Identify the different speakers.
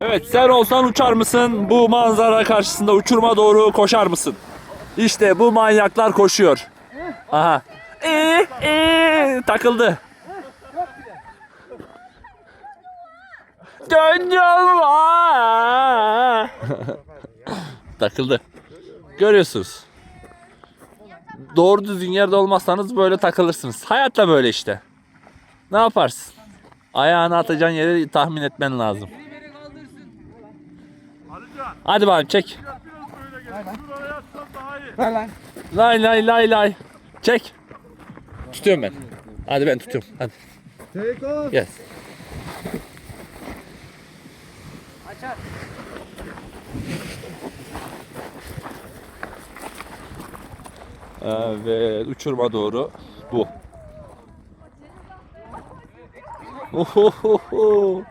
Speaker 1: Evet sen olsan uçar mısın? Bu manzara karşısında uçuruma doğru koşar mısın? İşte bu manyaklar koşuyor. Aha. Ee, ee, takıldı. Dönüyorum. Aa! takıldı. Görüyorsunuz. Doğru düzgün yerde olmazsanız böyle takılırsınız. Hayatta böyle işte. Ne yaparsın? Ayağını atacağın yeri tahmin etmen lazım. Hadi bakalım çek.
Speaker 2: Ver lan.
Speaker 1: Lay lay lay lay. Çek. Tutuyorum ben. Hadi ben tutuyorum. Hadi.
Speaker 2: Take off.
Speaker 1: Yes. Evet, uçurma doğru bu. Ohohoho.